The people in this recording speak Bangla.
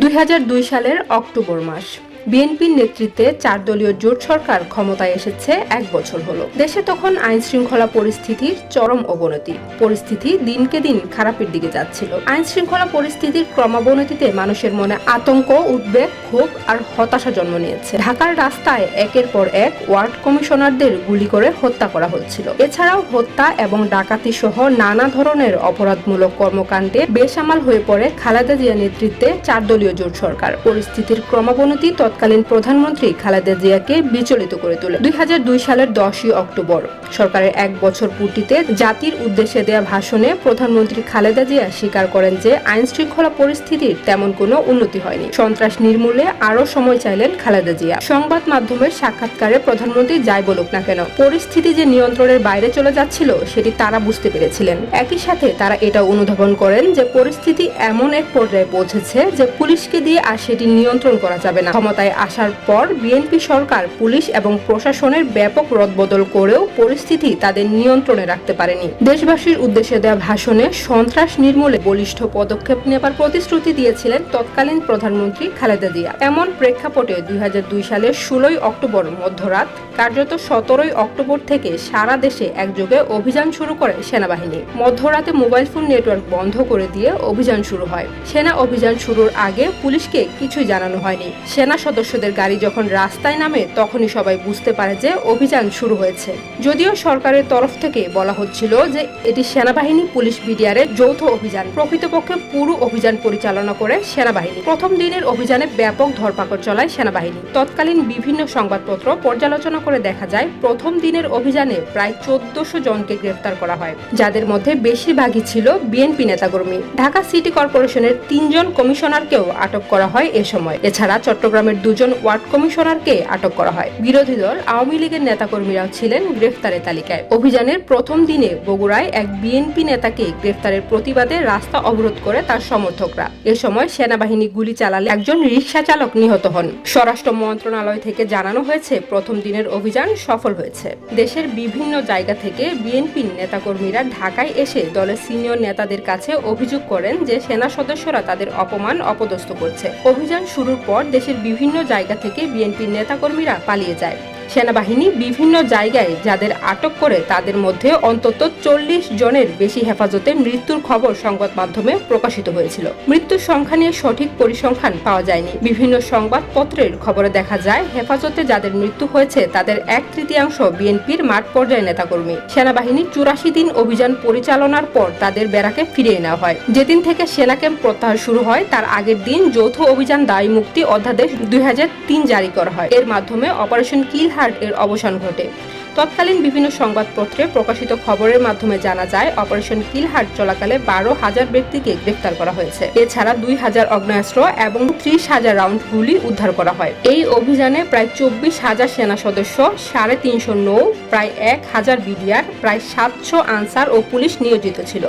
দুই হাজার দুই সালের অক্টোবর মাস। বিএনপির নেতৃত্বে চার দলীয় জোট সরকার ক্ষমতায় এসেছে এক বছর হলো। দেশে তখন আইন শৃঙ্খলা পরিস্থিতির চরম অবনতি। পরিস্থিতি দিনকে দিন খারাপের দিকে যাচ্ছিল। আইন শৃঙ্খলা পরিস্থিতির ক্রমাবনতিতে মানুষের মনে আতঙ্ক, উদ্বেগ, ক্ষোভ আর হতাশা জন্ম নিয়েছে। ঢাকার রাস্তায় একের পর এক ওয়ার্ড কমিশনারদের গুলি করে হত্যা করা হচ্ছিল। এছাড়াও হত্যা এবং ডাকাতি সহ নানা ধরনের অপরাধমূলক কর্মকাণ্ডে বেসামাল হয়ে পড়ে খালেদা জিয়া নেতৃত্বে চার দলীয় জোট সরকার। পরিস্থিতির ক্রমাবনতি তৎকালীন প্রধানমন্ত্রী খালেদা জিয়াকে বিচলিত করে তোলে। দুই হাজার দুই সালের দশই অক্টোবর, সরকারের এক বছর পূর্তিতে জাতির উদ্দেশ্যে দেয়া ভাষণে প্রধানমন্ত্রী খালেদা জিয়া স্বীকার করেন যে আইন শৃঙ্খলা পরিস্থিতির তেমন কোনো উন্নতি হয়নি। সন্ত্রাস নির্মূলে আরও সময় চাইলেন খালেদা জিয়া। সংবাদ মাধ্যমের সাক্ষাৎকারে প্রধানমন্ত্রী যাই বলুক না কেন, পরিস্থিতি যে নিয়ন্ত্রণের বাইরে চলে যাচ্ছিল সেটি তারা বুঝতে পেরেছিলেন। একই সাথে তারা এটা অনুধাবন করেন যে পরিস্থিতি এমন এক পর্যায়ে পৌঁছেছে যে পুলিশকে দিয়ে আর সেটি নিয়ন্ত্রণ করা যাবে না। ক্ষমতায় আসার পর বিএনপি সরকার, পুলিশ এবং প্রশাসনের ব্যাপক রদবদল করেও পরিস্থিতি তাদের নিয়ন্ত্রণে রাখতে পারেনি। দেশবাসীর উদ্দেশ্যে দেওয়া ভাষণে সন্ত্রাস নির্মূলে বলিষ্ঠ পদক্ষেপ নেবার প্রতিশ্রুতি দিয়েছিলেন তৎকালীন প্রধানমন্ত্রী খালেদা জিয়া। এমন প্রেক্ষাপটে দুই সালের ষোলোই অক্টোবর মধ্যরাত, কার্যত সতেরোই অক্টোবর থেকে সারা দেশে একযোগে অভিযান শুরু করে সেনাবাহিনী। মধ্যরাতে মোবাইল ফোন নেটওয়ার্ক বন্ধ করে দিয়ে অভিযান শুরু হয়। সেনা অভিযান শুরুর আগে পুলিশকে কিছুই জানানো হয়নি। সেনা সদস্যদের গাড়ি যখন রাস্তায় নামে, তখনই সবাই বুঝতে পারে যে অভিযান শুরু হয়েছে। যদিও সরকারের তরফ থেকে বলা হচ্ছিল যে এটি সেনাবাহিনী, পুলিশ বিডিআরের যৌথ অভিযান। প্রকৃতপক্ষে পুরো অভিযান পরিচালনা করে সেনাবাহিনী। প্রথম দিনের অভিযানে ব্যাপক ধরপাকড় চলায় সেনাবাহিনী। তৎকালীন বিভিন্ন সংবাদপত্র পর্যালোচনা করে দেখা যায়, প্রথম দিনের অভিযানে প্রায় চোদ্দশো জনকে গ্রেফতার করা হয়, যাদের মধ্যে বেশিরভাগই ছিল বিএনপি নেতাকর্মী। ঢাকা সিটি কর্পোরেশনের তিনজন কমিশনারকেও আটক করা হয় এ সময়। এছাড়া চট্টগ্রামের দুজন ওয়ার্ড কমিশনারকে আটক করা হয়। বিরোধী দল আওয়ামী লীগের নেতাকর্মীরাও ছিলেন গ্রেফতারের তালিকায়। অভিযানের প্রথম দিনে বগুড়ায় এক বিএনপি নেতাকে গ্রেফতারের প্রতিবাদে রাস্তা অবরোধ করে তার সমর্থকরা। এ সময় সেনাবাহিনী গুলি চালালে একজন রিক্সা চালক নিহত হন। স্বরাষ্ট্র মন্ত্রণালয় থেকে জানানো হয়েছে, প্রথম দিনের অভিযান সফল হয়েছে। দেশের বিভিন্ন জায়গা থেকে বিএনপির নেতাকর্মীরা ঢাকায় এসে দলের সিনিয়র নেতাদের কাছে অভিযোগ করেন যে, সেনা সদস্যরা তাদের অপমান অপদস্থ করছে। অভিযান শুরুর পর দেশের বিভিন্ন জায়গা থেকে বিএনপির নেতাকর্মীরা পালিয়ে যায়। সেনাবাহিনী বিভিন্ন জায়গায় যাদের আটক করে তাদের মধ্যে অন্তত চল্লিশ জনের বেশি হেফাজতে মৃত্যুর খবর সংবাদ মাধ্যমে প্রকাশিত হয়েছিল। মৃত্যুর সংখ্যা নিয়ে সঠিক পরিসংখ্যান পাওয়া যায়নি। বিভিন্ন সংবাদপত্রের খবরে দেখা যায়, হেফাজতে যাদের মৃত্যু হয়েছে তাদের এক তৃতীয়াংশ বিএনপির মাঠ পর্যায়ে নেতাকর্মী। সেনাবাহিনী চুরাশি দিন অভিযান পরিচালনার পর তাদের বেড়াকে ফিরিয়ে নেওয়া হয়। যেদিন থেকে সেনা ক্যাম্প প্রত্যাহার শুরু হয়, তার আগের দিন যৌথ অভিযান দায়ী মুক্তি অধ্যাদেশ দুই হাজার তিন জারি করা হয়। এর মাধ্যমে অপারেশন কিল হার্ট এর অবসান ঘটে। তৎকালীন বিভিন্ন সংবাদপত্রে প্রকাশিত খবরের মাধ্যমে জানা যায়, অপারেশন কিলহাট চলাকালে বারো হাজার ব্যক্তিকে গ্রেফতার করা হয়েছে। এছাড়া দুই হাজার অগ্নেয়াস্ত্র এবং ত্রিশ হাজার রাউন্ড গুলি উদ্ধার করা হয়। এই অভিযানে প্রায় চব্বিশ হাজার সেনা সদস্য, সাড়ে তিনশো নৌ, প্রায় এক হাজার বিডিআর, প্রায় সাতশো আনসার ও পুলিশ নিয়োজিত ছিল।